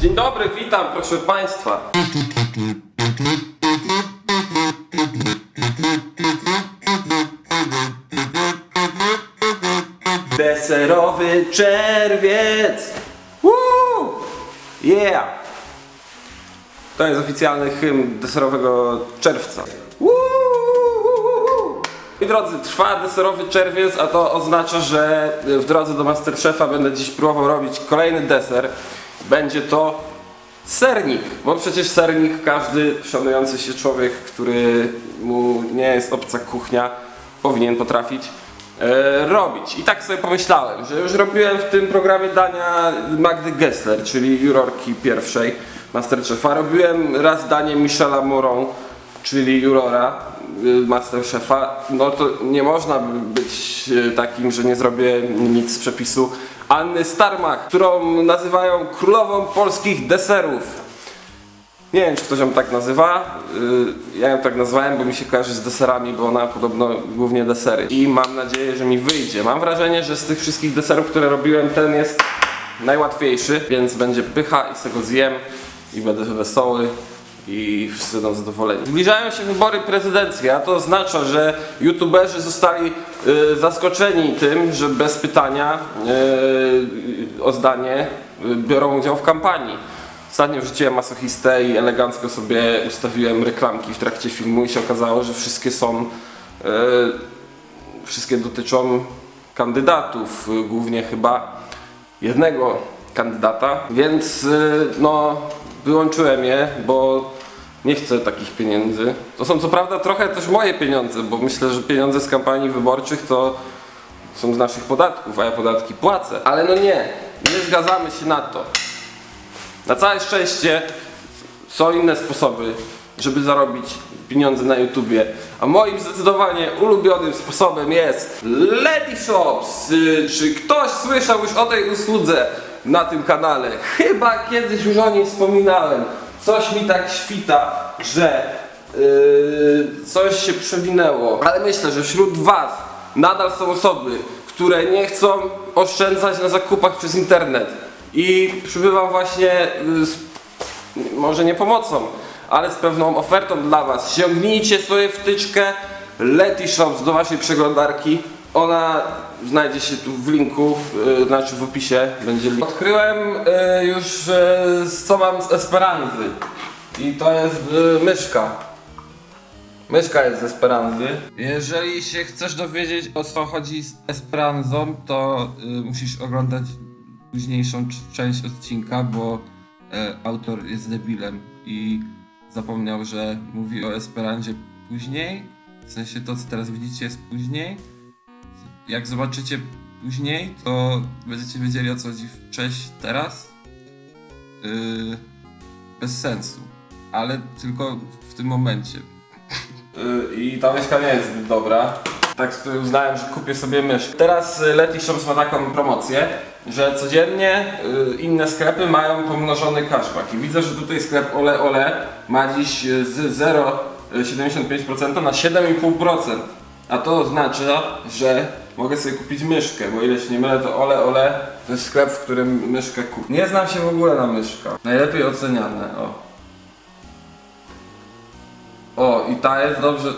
Dzień dobry, witam, proszę Państwa. Deserowy czerwiec! Woo! Yeah! To jest oficjalny hymn deserowego czerwca. I drodzy, trwa deserowy czerwiec, a to oznacza, że w drodze do Masterchefa będę dziś próbował robić kolejny deser. Będzie to sernik, bo przecież sernik każdy szanujący się człowiek, który mu nie jest obca kuchnia, powinien potrafić e, robić. I tak sobie pomyślałem, że już robiłem w tym programie dania Magdy Gessler, czyli jurorki pierwszej Masterchefa. Robiłem raz danie Michela Moron, czyli jurora y, Masterchefa. No to nie można być y, takim, że nie zrobię nic z przepisu Anny Starmach, którą nazywają królową polskich deserów. Nie wiem, czy ktoś ją tak nazywa. Y, Ja ją tak nazwałem, bo mi się kojarzy z deserami, bo ona podobno głównie desery. I mam nadzieję, że mi wyjdzie. Mam wrażenie, że z tych wszystkich deserów, które robiłem, ten jest najłatwiejszy, więc będzie pycha i z tego zjem i będę wesoły i wszyscy będą zadowoleni. Zbliżają się wybory prezydenckie, a to oznacza, że youtuberzy zostali zaskoczeni tym, że bez pytania y, o zdanie y, biorą udział w kampanii. Ostatnio wrzuciłem masochistę i elegancko sobie ustawiłem reklamki w trakcie filmu i się okazało, że wszystkie są, wszystkie dotyczą kandydatów, głównie chyba jednego kandydata, więc no wyłączyłem je, bo nie chcę takich pieniędzy. To są co prawda trochę też moje pieniądze, bo myślę, że pieniądze z kampanii wyborczych to są z naszych podatków, a ja podatki płacę. Ale no nie, nie zgadzamy się na to. Na całe szczęście są inne sposoby, żeby zarobić pieniądze na YouTubie. A moim zdecydowanie ulubionym sposobem jest Lady Shops. Czy ktoś słyszał już o tej usłudze na tym kanale? Chyba kiedyś już o niej wspominałem. Coś mi tak świta, że yy, coś się przewinęło. Ale myślę, że wśród Was nadal są osoby, które nie chcą oszczędzać na zakupach przez internet. I przybywam właśnie y, z, może nie pomocą, ale z pewną ofertą dla Was. Sięgnijcie sobie wtyczkę Leti Shops do Waszej przeglądarki. Ona znajdzie się tu w linku, y, znaczy w opisie będzie link. Odkryłem y, już y, co mam z Esperanzy. I to jest y, myszka. Myszka jest z Esperanzy. Jeżeli się chcesz dowiedzieć o co chodzi z Esperanzą, to y, musisz oglądać późniejszą część odcinka, bo e, autor jest debilem i zapomniał, że mówi o Esperanzie później. W sensie to, co teraz widzicie, jest później. Jak zobaczycie później, to będziecie wiedzieli o co chodzi w cześć teraz. Yy, bez sensu, ale tylko w tym momencie. Yy, I ta myszka nie jest dobra. Tak sobie uznałem, że kupię sobie myszkę. Teraz y, Leti Shops ma taką promocję, że codziennie y, inne sklepy mają pomnożony cashback. I widzę, że tutaj sklep Ole Ole ma dziś y, z 0,75% na 7,5%. A to oznacza, że mogę sobie kupić myszkę, bo ile się nie mylę, to Ole Ole to jest sklep, w którym myszkę kupię. Nie znam się w ogóle na myszkach. Najlepiej oceniane, o. O, i ta jest dobrze.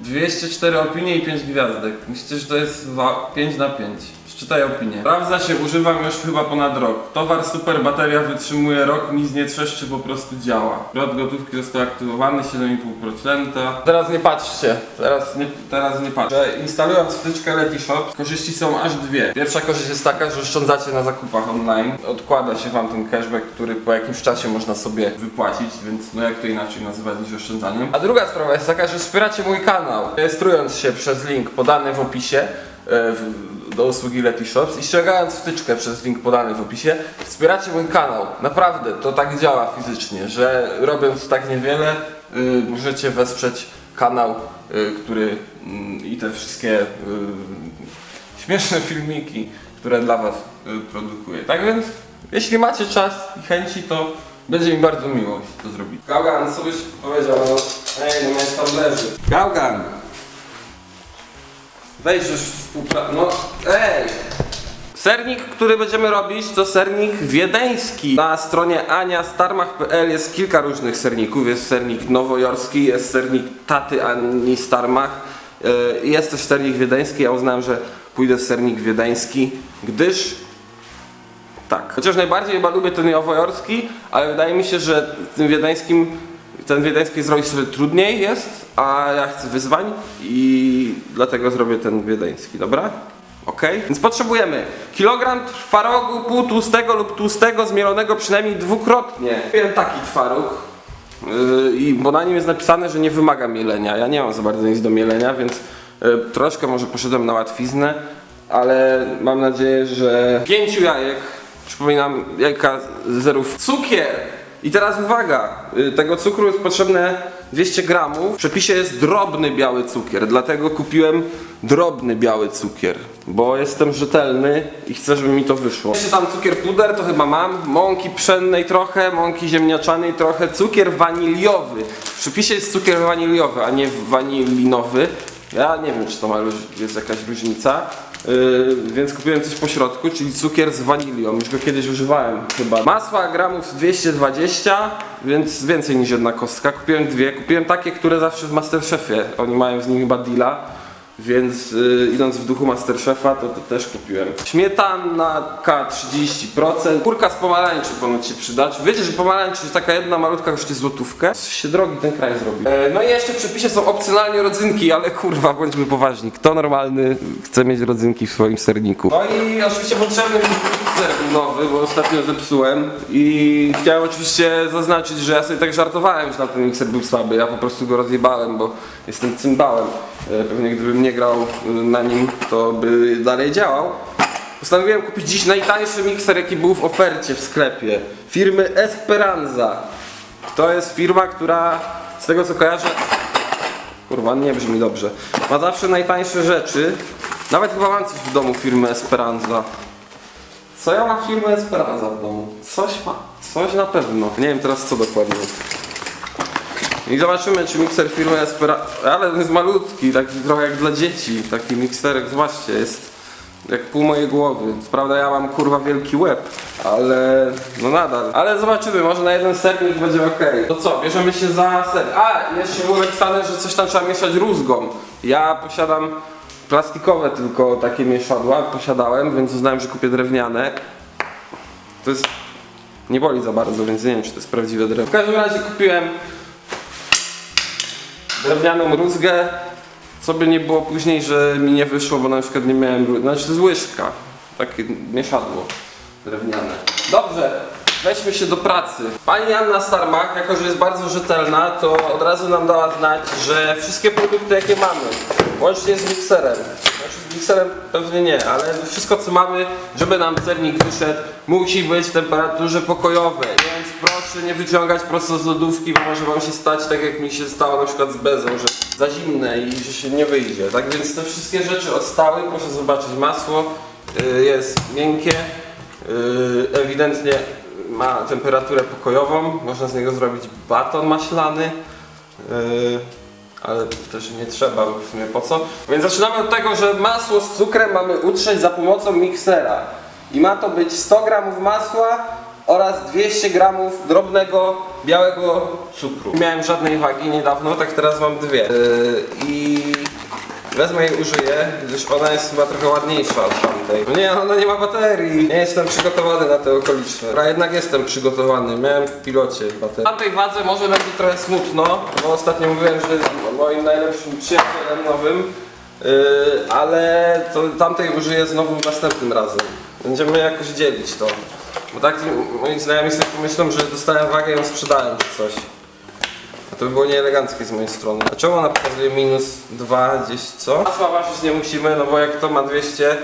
204 opinie i 5 gwiazdek. Myślicie, że to jest wa- 5 na 5. Przeczytaj opinię. Sprawdza się, używam już chyba ponad rok. Towar super, bateria wytrzymuje rok, nic nie trzeszczy, po prostu działa. Rok gotówki został aktywowany, 7,5%. Teraz nie patrzcie, teraz nie, teraz nie patrzcie. Instalując wtyczkę Leti Shop, korzyści są aż dwie. Pierwsza korzyść jest taka, że oszczędzacie na zakupach online. Odkłada się wam ten cashback, który po jakimś czasie można sobie wypłacić, więc no jak to inaczej nazywać niż oszczędzaniem. A druga sprawa jest taka, że wspieracie mój kanał. Rejestrując się przez link podany w opisie, e, w, do usługi Leti Shops i ściągając wtyczkę przez link podany w opisie, wspieracie mój kanał. Naprawdę, to tak działa fizycznie, że robiąc tak niewiele, y, możecie wesprzeć kanał, y, który mm, i te wszystkie y, śmieszne filmiki, które dla Was produkuję. Tak więc, jeśli macie czas i chęci, to będzie mi bardzo miło to zrobić. Gaugan, co byś powiedział? No, ej, no miałeś tam leży. Gaugan! Weź już współpracę. No, ej! Sernik, który będziemy robić, to sernik wiedeński. Na stronie aniastarmach.pl jest kilka różnych serników. Jest sernik nowojorski, jest sernik taty Ani Starmach. Yy, Jest też sernik wiedeński. Ja uznałem, że pójdę z sernik wiedeński, gdyż tak. Chociaż najbardziej chyba lubię ten nowojorski, ale wydaje mi się, że tym wiedeńskim, ten wiedeński zrobić sobie trudniej jest, a ja chcę wyzwań i dlatego zrobię ten wiedeński, dobra? Ok? Więc potrzebujemy kilogram twarogu półtłustego lub tłustego zmielonego przynajmniej dwukrotnie. Kupiłem taki twaróg, Yy, i bo na nim jest napisane, że nie wymaga mielenia. Ja nie mam za bardzo nic do mielenia, więc yy, troszkę może poszedłem na łatwiznę, ale mam nadzieję, że pięciu jajek, przypominam, jajka z zerów, cukier. I teraz uwaga, yy, tego cukru jest potrzebne 200 gramów. W przepisie jest drobny biały cukier, dlatego kupiłem drobny biały cukier, bo jestem rzetelny i chcę, żeby mi to wyszło. Jeszcze tam cukier puder, to chyba mam, mąki pszennej trochę, mąki ziemniaczanej trochę, cukier waniliowy. W przepisie jest cukier waniliowy, a nie wanilinowy. Ja nie wiem, czy to ma jest jakaś różnica. Yy, więc kupiłem coś po środku, czyli cukier z wanilią. Już go kiedyś używałem chyba. Masła gramów 220, więc więcej niż jedna kostka. Kupiłem dwie. Kupiłem takie, które zawsze w Masterchefie. Oni mają z nimi chyba deala. Więc yy, idąc w duchu Masterchefa, to, to też kupiłem. Śmietanka 30%. Kurka z pomarańczy ponoć się przydać. Wiecie, że pomarańcz taka jedna malutka kosztuje złotówkę? Coś się drogi ten kraj zrobił. E, no i jeszcze w przepisie są opcjonalnie rodzynki, ale kurwa, bądźmy poważni. Kto normalny chce mieć rodzynki w swoim serniku? No i oczywiście potrzebny mikser nowy, bo ostatnio zepsułem. I chciałem oczywiście zaznaczyć, że ja sobie tak żartowałem, że tamten mikser był słaby. Ja po prostu go rozjebałem, bo jestem cymbałem. E, Pewnie gdybym nie grał y, na nim, to by dalej działał. Postanowiłem kupić dziś najtańszy mikser, jaki był w ofercie w sklepie. Firmy Esperanza. To jest firma, która z tego co kojarzę. Kurwa, nie brzmi dobrze. Ma zawsze najtańsze rzeczy. Nawet chyba mam coś w domu firmy Esperanza. Co ja mam firmę Esperanza w domu? Coś ma. Coś na pewno. Nie wiem teraz co dokładnie. I zobaczymy, czy mikser firmy Esperanza. Ale on jest malutki, taki trochę jak dla dzieci. Taki mikserek, zobaczcie, jest jak pół mojej głowy. Prawda ja mam kurwa wielki łeb, ale no nadal. Ale zobaczymy, może na jeden sernik będzie ok. To co, bierzemy się za ser. A, jeszcze było napisane, że coś tam trzeba mieszać rózgą. Ja posiadam plastikowe tylko takie mieszadła, posiadałem, więc uznałem, że kupię drewniane. To jest... Nie boli za bardzo, więc nie wiem, czy to jest prawdziwe drewno. W każdym razie kupiłem drewnianą rózgę, co by nie było później, że mi nie wyszło, bo na przykład nie miałem Znaczy jest łyżka, takie mieszadło drewniane. Dobrze, weźmy się do pracy. Pani Anna Starmach, jako że jest bardzo rzetelna, to od razu nam dała znać, że wszystkie produkty jakie mamy, łącznie z mikserem, znaczy z mikserem pewnie nie, ale wszystko co mamy, żeby nam cernik wyszedł, musi być w temperaturze pokojowej. Proszę nie wyciągać prosto z lodówki, bo może wam się stać tak jak mi się stało na przykład z bezą, że za zimne i że się nie wyjdzie. Tak więc te wszystkie rzeczy odstały, proszę zobaczyć masło, y, jest miękkie, y, ewidentnie ma temperaturę pokojową, można z niego zrobić baton maślany. y, ale też nie trzeba, bo w sumie po co. Więc zaczynamy od tego, że masło z cukrem mamy utrzeć za pomocą miksera. I ma to być 100 gramów masła oraz 200 gramów drobnego białego cukru. Nie miałem żadnej wagi niedawno, tak teraz mam dwie. Yy, I wezmę jej użyję, gdyż ona jest chyba trochę ładniejsza od tamtej. No nie, ona nie ma baterii. Nie jestem przygotowany na te okoliczne. A jednak jestem przygotowany, miałem w pilocie baterię. Na tej wadze może będzie trochę smutno, bo ostatnio mówiłem, że jest moim najlepszym przyjacielem nowym. Yy, ale to tamtej użyję znowu następnym razem. Będziemy jakoś dzielić to. Bo tak moi znajomi sobie pomyślą, że dostałem wagę i ją sprzedałem czy coś. A to by było nieeleganckie z mojej strony. A czemu ona pokazuje minus 2 gdzieś co? Masła ważyć nie musimy, no bo jak to ma 200,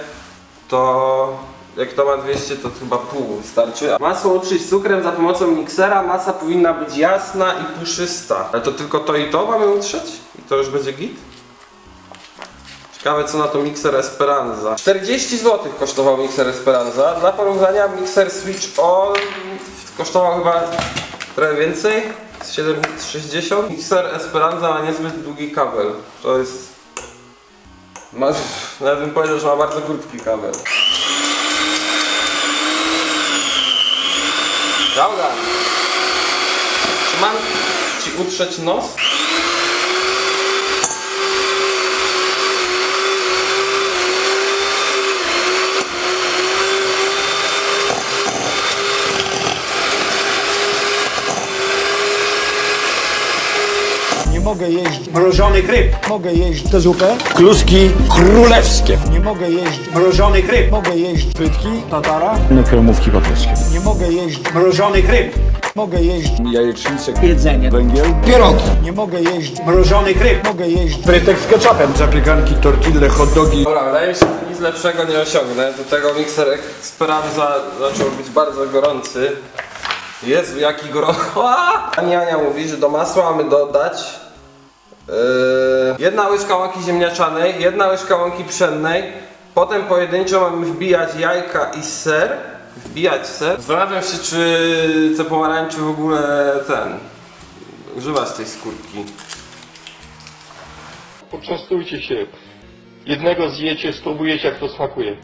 to... Jak to ma 200, to chyba pół starczy. Masło utrzeć cukrem za pomocą miksera. Masa powinna być jasna i puszysta. Ale to tylko to i to mamy utrzeć? I to już będzie git? Ciekawe co na to mikser Esperanza. 40 zł kosztował mikser Esperanza. Dla porównania mikser Switch On kosztował chyba trochę więcej. 760. Mikser Esperanza ma niezbyt długi kabel. To jest... Ma... Nawet bym powiedział, że ma bardzo krótki kabel. Gaugan! Czy mam ci utrzeć nos? Mogę jeść, Mrożonych ryb. mogę jeść tę zupę, Kluski królewskie. nie mogę jeść, Mrożonych ryb. mogę jeść frytki, tatara, kremówki papierskie. nie mogę jeść, Mrożonych ryb. mogę jeść, Jajecznicę, jedzenie, węgiel, Pierogi. nie mogę jeść, Mrożonych ryb. mogę jeść, frytek z ketchupem, zapiekanki, tortille, hot dogi. Dobra, wydaje mi się, że nic lepszego nie osiągnę. Do tego mikser Esperanza zaczął być bardzo gorący. Jezu, jaki gorący. Pani Ania mówi, że do masła mamy dodać jedna łyżka łąki ziemniaczanej, jedna łyżka łąki pszennej, potem pojedynczo mamy wbijać jajka i ser. Wbijać ser. Zastanawiam się, czy te pomarańcze w ogóle ten. Używać tej skórki. Poczęstujcie się. Jednego zjecie, spróbujecie jak to smakuje.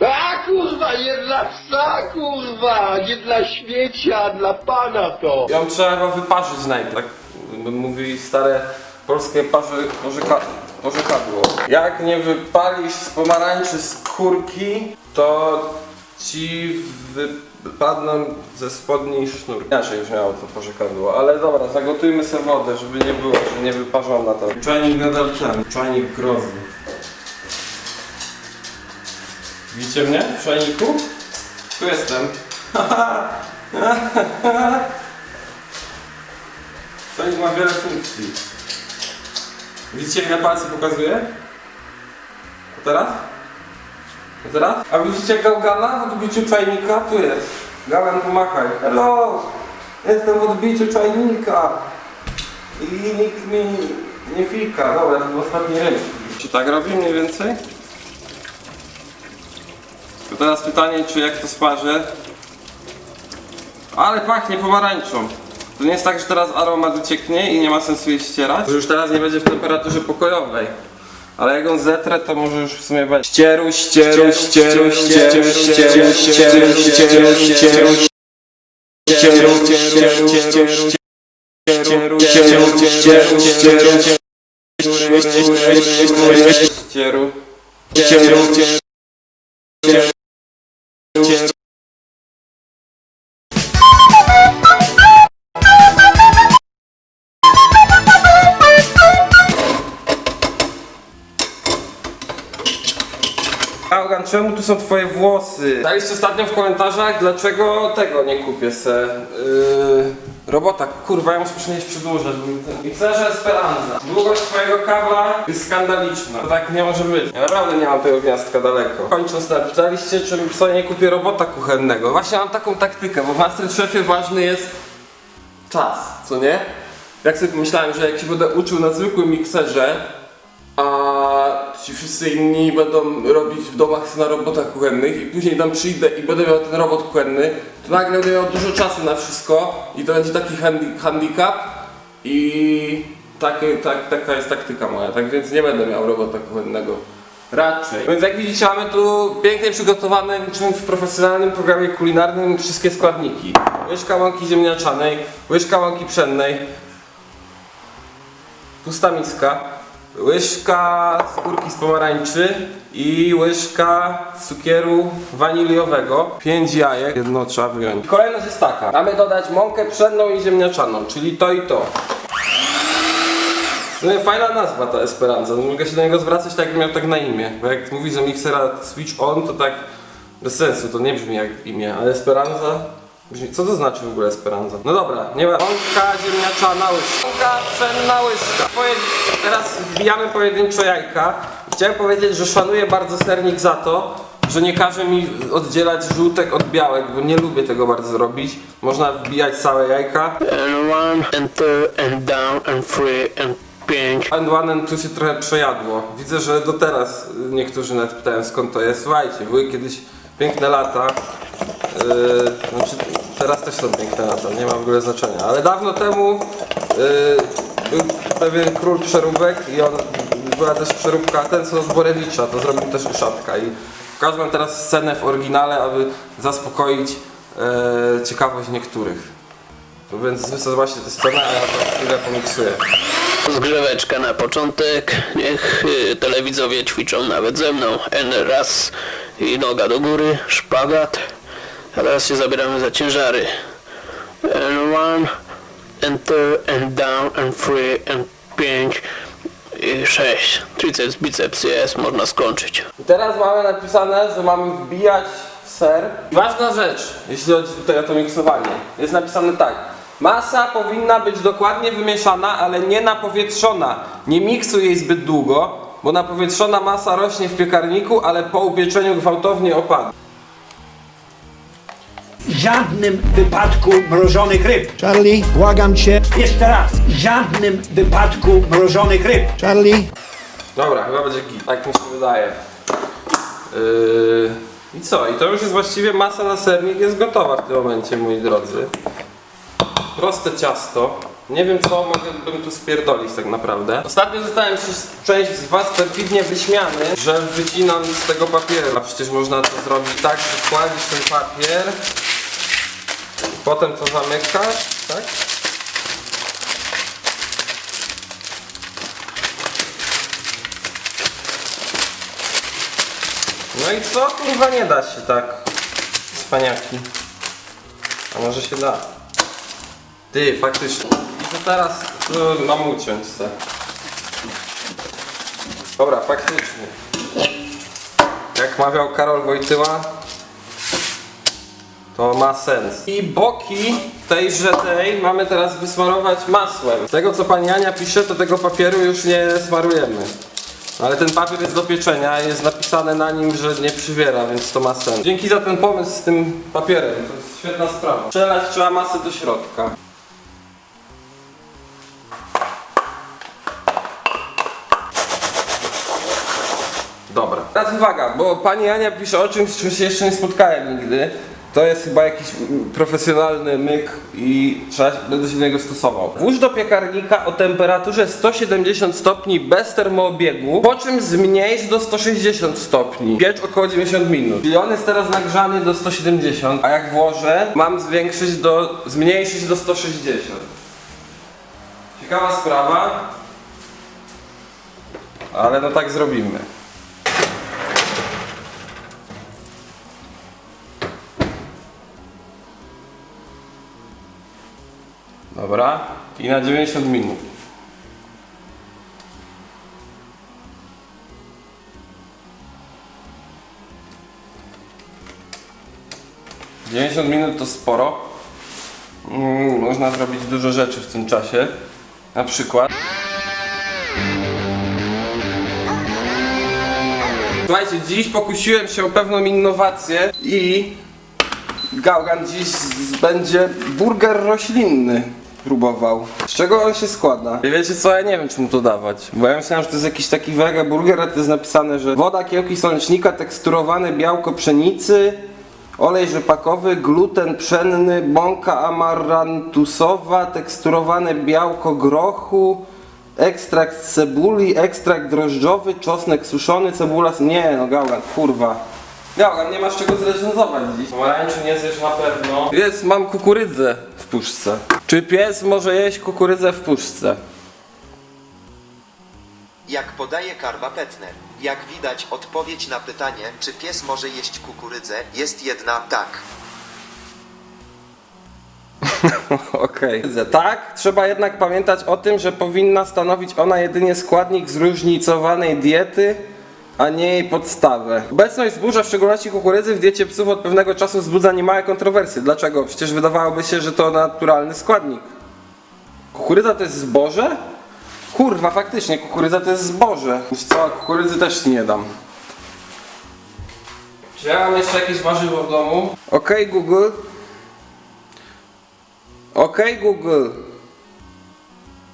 A kurwa, nie dla psa, kurwa, nie dla śmiecia, dla pana to. Ją trzeba chyba wyparzyć najpierw. Tak mówi stare polskie parzy, porzeka, porzekadło. Jak nie wypalisz z pomarańczy skórki, to ci wypadną ze spodni sznur. Inaczej już miało to porzekadło, ale dobra, zagotujmy sobie wodę, żeby nie było, że nie wyparzona to. Czajnik nadal ten, czajnik grozy. Widzicie mnie w czajniku? Tu jestem. Czajnik ma wiele funkcji. Widzicie ile palce pokazuje? A teraz? A teraz? A widzicie gałgana w odbiciu czajnika? Tu jest. Gałgan pomachaj. Hello! Jestem w odbiciu czajnika. I nikt mi nie fika. Dobra, to był ostatni ryb. Czy tak robi mniej więcej? To teraz pytanie, czy jak to sparzę? Ale pachnie pomarańczą. To nie jest tak, że teraz aromat ucieknie i nie ma sensu jej ścierać. To już teraz nie będzie w temperaturze pokojowej. Ale jak ją zetrę, to może już w sumie będzie. Ścieru, ścieru, ścieru, ścieru, ścieru, ścieru, ścieru, ścieru, ścieru, ścieru, ścieru, ścieru, ścieru, ścieru, ścieru, ścieru, ścieru, ścieru, Gałgan, czemu tu są twoje włosy? Daliście ostatnio w komentarzach, dlaczego tego nie kupię se. Yy, robota, kurwa, ja muszę przynieść przedłużać. Mixerze Esperanza. Długość twojego kabla jest skandaliczna. To tak nie może być. Ja naprawdę nie mam tego gniazdka daleko. Kończąc ten, pytaliście, czy sobie nie kupię robota kuchennego. Właśnie mam taką taktykę, bo w Masterchefie ważny jest czas, co nie? Jak sobie myślałem, że jak się będę uczył na zwykłym mikserze, a ci wszyscy inni będą robić w domach na robotach kuchennych i później tam przyjdę i będę miał ten robot kuchenny, to nagle będę miał dużo czasu na wszystko i to będzie taki handi handicap i takie, tak, taka jest taktyka moja, tak więc nie będę miał robota kuchennego. Raczej. Więc jak widzicie mamy tu pięknie przygotowane niczym w profesjonalnym programie kulinarnym wszystkie składniki. Łyżka łąki ziemniaczanej, łyżka łąki pszennej, pusta miska, łyżka skórki z pomarańczy i łyżka cukieru waniliowego, 5 jajek, jedno trzeba wyjąć. Kolejność jest taka, mamy dodać mąkę pszenną i ziemniaczaną, czyli to i to. No i fajna nazwa ta Esperanza, no mogę się do niego zwracać tak jak miał tak na imię, bo jak mówi, że miksera switch on, to tak bez sensu, to nie brzmi jak imię, ale Esperanza co to znaczy w ogóle Esperanza? No dobra, nie ma, mąka ziemniaczana łyżka, mąka pszenna łyżka. Poje- teraz wbijamy pojedynczo jajka. Chciałem powiedzieć, że szanuję bardzo sernik za to, że nie każe mi oddzielać żółtek od białek, bo nie lubię tego bardzo robić. Można wbijać całe jajka. And one, and two, and down, and three, and pięć. And one and tu się trochę przejadło. Widzę, że do teraz niektórzy nawet pytają skąd to jest. Słuchajcie, były kiedyś piękne lata. Yy, znaczy, teraz też są piękne lata, nie ma w ogóle znaczenia. Ale dawno temu yy, był pewien król przeróbek i on była też przeróbka, ten co z Borewicza, to zrobił też uszatka. I pokażę teraz scenę w oryginale, aby zaspokoić e, ciekawość niektórych. No więc wy zobaczcie tę scenę, a ja to chwilę pomiksuję. Zgrzeweczka na początek, niech y, telewidzowie ćwiczą nawet ze mną. N raz i noga do góry, szpagat. A teraz się zabieramy za ciężary. And one, and two, and down, and three, and pięć i sześć. Triceps, biceps jest, można skończyć. I teraz mamy napisane, że mamy wbijać ser. Ważna rzecz, jeśli chodzi tutaj o to miksowanie. Jest napisane tak. Masa powinna być dokładnie wymieszana, ale nie napowietrzona. Nie miksuj jej zbyt długo, bo napowietrzona masa rośnie w piekarniku, ale po upieczeniu gwałtownie opada. W żadnym wypadku mrożonych ryb. Charlie, błagam cię. Jeszcze raz. W żadnym wypadku mrożonych ryb. Charlie. Dobra, chyba będzie git. Tak mi się wydaje. Yy... I co? I to już jest właściwie masa na sernik jest gotowa w tym momencie, moi drodzy. Proste ciasto. Nie wiem co mogłbym tu spierdolić tak naprawdę. Ostatnio zostałem przez część z was perfidnie wyśmiany, że wycinam z tego papieru. A przecież można to zrobić tak, że kładziesz ten papier, potem to zamykasz, tak? No i co? Kurwa nie da się tak. Spaniaki. A może się da? Ty, faktycznie. To teraz no, mam uciąć se. Dobra, faktycznie. Jak mawiał Karol Wojtyła, to ma sens. I boki tejże tej mamy teraz wysmarować masłem. Z tego co pani Ania pisze, to tego papieru już nie smarujemy. Ale ten papier jest do pieczenia i jest napisane na nim, że nie przywiera, więc to ma sens. Dzięki za ten pomysł z tym papierem, to jest świetna sprawa. Przelać trzeba masę do środka. Uwaga, bo pani Ania pisze o czymś, z czym się jeszcze nie spotkałem nigdy. To jest chyba jakiś mm, profesjonalny myk i trzeba, będę się do niego stosował. Włóż do piekarnika o temperaturze 170 stopni bez termoobiegu, po czym zmniejsz do 160 stopni. Piecz około 90 minut. Czyli on jest teraz nagrzany do 170, a jak włożę, mam zwiększyć do, zmniejszyć do 160. Ciekawa sprawa, ale no tak zrobimy. Dobra. I na 90 minut. Dziewięćdziesiąt minut to sporo. Mm, można zrobić dużo rzeczy w tym czasie. Na przykład. Słuchajcie, dziś pokusiłem się o pewną innowację i Gaugan dziś będzie burger roślinny próbował. Z czego on się składa? I wiecie co, ja nie wiem czy mu to dawać. Bo ja myślałem, że to jest jakiś taki wega burger, a to jest napisane, że woda, kiełki słonecznika, teksturowane białko pszenicy, olej rzepakowy, gluten pszenny, bąka amarantusowa, teksturowane białko grochu, ekstrakt z cebuli, ekstrakt drożdżowy, czosnek suszony, cebula... Nie no, Gaugan, kurwa. Gaugan, nie masz czego zrecenzować dziś. Pomarańczu nie zjesz na pewno. Jest, mam kukurydzę w puszce. Czy pies może jeść kukurydzę w puszce? Jak podaje Karma Petner. Jak widać, odpowiedź na pytanie, czy pies może jeść kukurydzę, jest jedna tak. Okej. Tak, trzeba jednak pamiętać o tym, że powinna stanowić ona jedynie składnik zróżnicowanej diety, a nie jej podstawę. Obecność zbóża, w szczególności kukurydzy, w diecie psów od pewnego czasu wzbudza niemałe kontrowersje. Dlaczego? Przecież wydawałoby się, że to naturalny składnik. Kukurydza to jest zboże? Kurwa, faktycznie, kukurydza to jest zboże. Już co, kukurydzy też ci nie dam. Czy ja mam jeszcze jakieś warzywo w domu? Okej, Google. Okej, Google.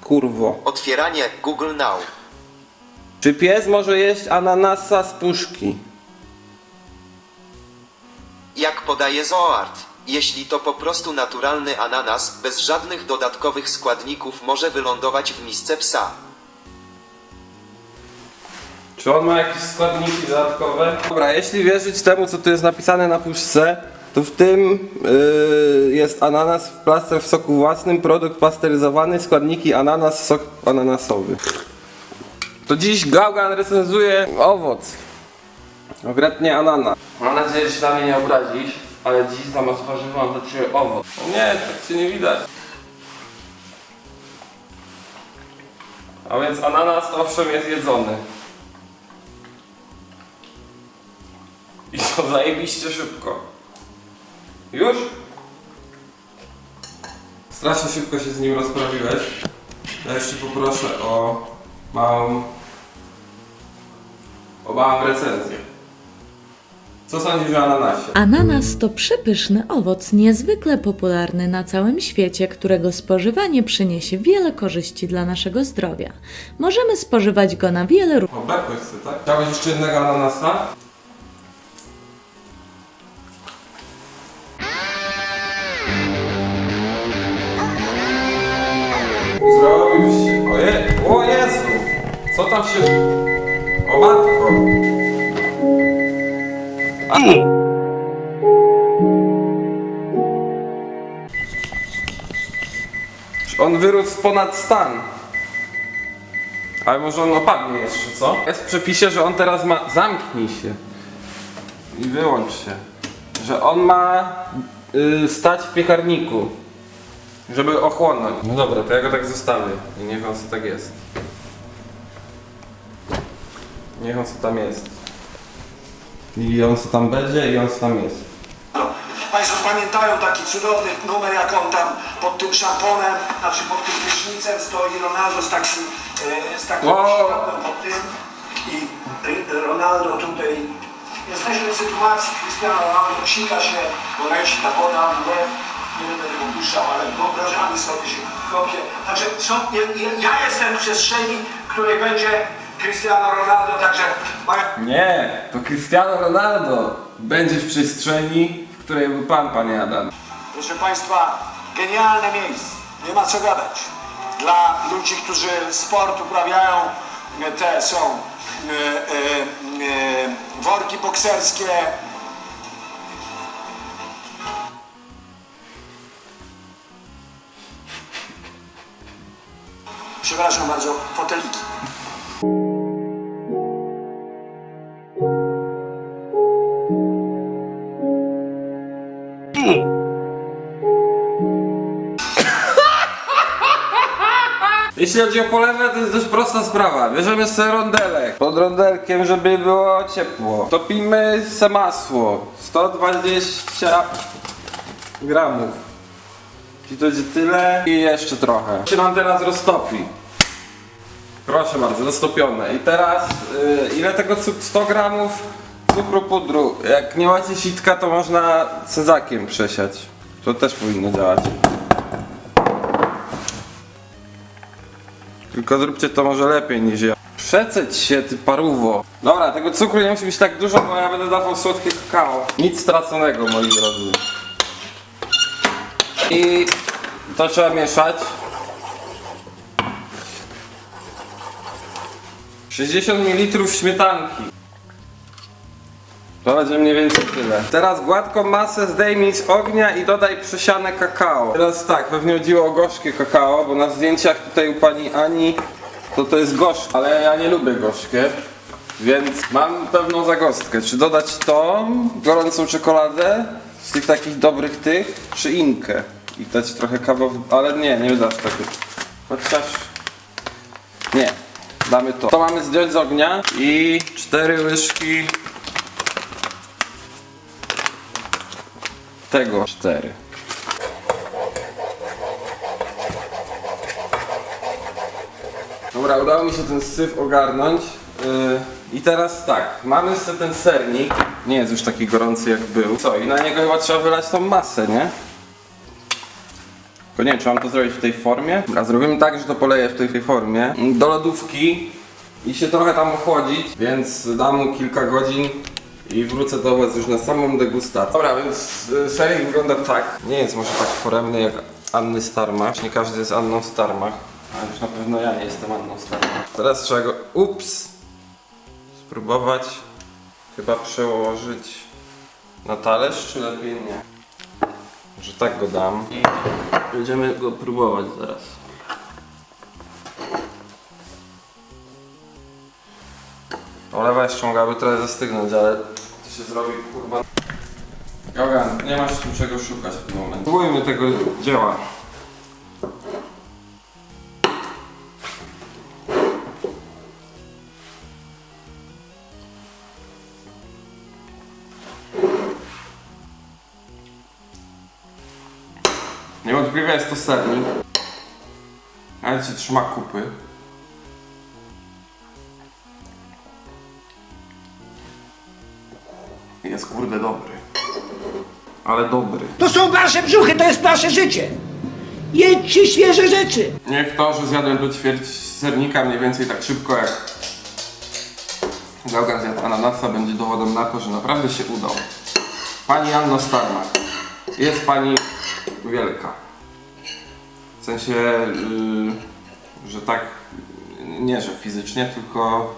Kurwo. Otwieranie Google Now. Czy pies może jeść ananasa z puszki? Jak podaje Zoart. Jeśli to po prostu naturalny ananas, bez żadnych dodatkowych składników może wylądować w misce psa. Czy on ma jakieś składniki dodatkowe? Dobra, jeśli wierzyć temu, co tu jest napisane na puszce, to w tym yy, jest ananas, plaster w soku własnym, produkt pasteryzowany, składniki ananas, sok ananasowy. To dziś Gaugan recenzuje owoc. Konkretnie ananas. Mam nadzieję, że się na mnie nie obrazisz, ale dziś zamiast warzywa mam do Ciebie owoc. O nie, tak się nie widać. A więc ananas owszem jest jedzony. I to zajebiście szybko. Już? Strasznie szybko się z nim rozprawiłeś. Ja jeszcze poproszę o małą... o małą recenzję. Co sądzisz o ananasie? Ananas to przepyszny owoc, niezwykle popularny na całym świecie, którego spożywanie przyniesie wiele korzyści dla naszego zdrowia. Możemy spożywać go na wiele różnych O, bekłeś tak? Chciałeś jeszcze jednego ananasa? Tam się... O matko! A... On wyrósł ponad stan. Ale może on opadnie jeszcze, co? Jest w przepisie, że on teraz ma... Zamknij się. I wyłącz się. Że on ma y, stać w piekarniku. Żeby ochłonąć. No dobra, to ja go tak zostawię. I niech on co tak jest. Niech on co tam jest. I on co tam będzie i on co tam jest. Państwo pamiętają taki cudowny numer, jak on tam pod tym szamponem, znaczy pod tym prysznicem stoi Ronaldo z takim, e, z takim Wow. światłem pod tym i y, Ronaldo tutaj, jesteśmy w sytuacji, Cristiano Ronaldo sika się, bo leci ta woda łeb, nie będę tego puszczał, ale wyobrażamy sobie się kopie. Znaczy, są, ja, ja- ja jestem w przestrzeni, której będzie Cristiano Ronaldo, także moja Nie, to Cristiano Ronaldo będzie w przestrzeni, w której był pan, panie Adam. Proszę Państwa, genialne miejsce. Nie ma co gadać. Dla ludzi, którzy sport uprawiają, te są e, e, e, worki bokserskie. Przepraszam bardzo, foteliki. Jeśli chodzi o polewę, to jest dość prosta sprawa. Bierzemy sobie rondelek. Pod rondelkiem, żeby było ciepło. Topimy se masło. 120 gramów. Czyli to będzie tyle i jeszcze trochę. się nam teraz roztopi. Proszę bardzo, roztopione. I teraz y, ile tego cukru? 100 gramów cukru pudru. Jak nie macie sitka, to można cezakiem przesiać. To też powinno działać. Tylko zróbcie to może lepiej niż ja. Przeceć się, ty paruwo. Dobra, tego cukru nie musi być tak dużo, bo ja będę dawał słodkie kakao. Nic straconego, moi drodzy. I to trzeba mieszać. 60 ml śmietanki. To będzie mniej więcej tyle. Teraz gładką masę zdejmij z ognia i dodaj przesiane kakao. Teraz tak, pewnie chodziło o gorzkie kakao, bo na zdjęciach tutaj u pani Ani to to jest gorzkie, ale ja nie lubię gorzkie. Więc mam pewną zagostkę. Czy dodać to, gorącą czekoladę z tych takich dobrych tych, czy inkę? I dać trochę kawowy, ale nie, nie dasz tego. Chociaż... Nie, damy to. To mamy zdjąć z ognia i cztery łyżki tego. Cztery. Dobra, udało mi się ten syf ogarnąć. Yy, I teraz tak, mamy sobie ten sernik. Nie jest już taki gorący jak był. Co, i na niego chyba trzeba wylać tą masę, nie? Tylko nie wiem, czy mam to zrobić w tej formie. A zrobimy tak, że to poleję w tej, tej formie. Do lodówki i się trochę tam ochłodzić, więc dam mu kilka godzin i wrócę do Was już na samą degustację. Dobra, więc y, sernik wygląda tak. Nie jest może tak foremny jak Anny Starmach. Nie każdy jest Anną Starmach. Ale już na pewno ja nie jestem Anną Starmach. Teraz trzeba go, ups, spróbować chyba przełożyć Na talerz, czy lepiej nie? Że tak go dam i będziemy go próbować zaraz. Olewa jeszcze mogłaby trochę zastygnąć, ale się zrobi kurwa. Gałgan, nie masz tu czego szukać w tym momencie. Próbujmy tego dzieła. Niewątpliwie jest to sernik. Ale się trzyma kupy. Jest kurde dobry. Ale dobry. To są wasze brzuchy, to jest nasze życie. Jedźcie świeże rzeczy. Niech to, że zjadłem tu ćwierć sernika mniej więcej tak szybko jak Gaugan zjadł ananasa będzie dowodem na to, że naprawdę się udał. Pani Anno Starmak. Jest pani wielka. W sensie, yy, że tak, nie że fizycznie, tylko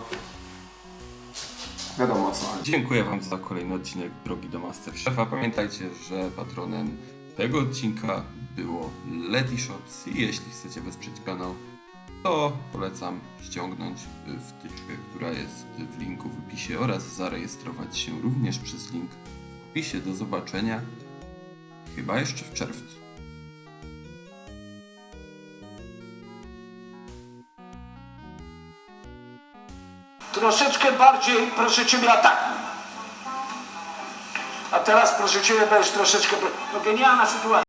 wiadomo co. Dziękuję wam za kolejny odcinek Drogi do Masterchefa. Pamiętajcie, że patronem tego odcinka było Leti Shops i jeśli chcecie wesprzeć kanał, to polecam ściągnąć wtyczkę, która jest w linku w opisie oraz zarejestrować się również przez link w opisie. Do zobaczenia chyba jeszcze w czerwcu. Troszeczkę bardziej, proszę ciebie, atakuj. A teraz, proszę ciebie, będziesz troszeczkę... No genialna sytuacja.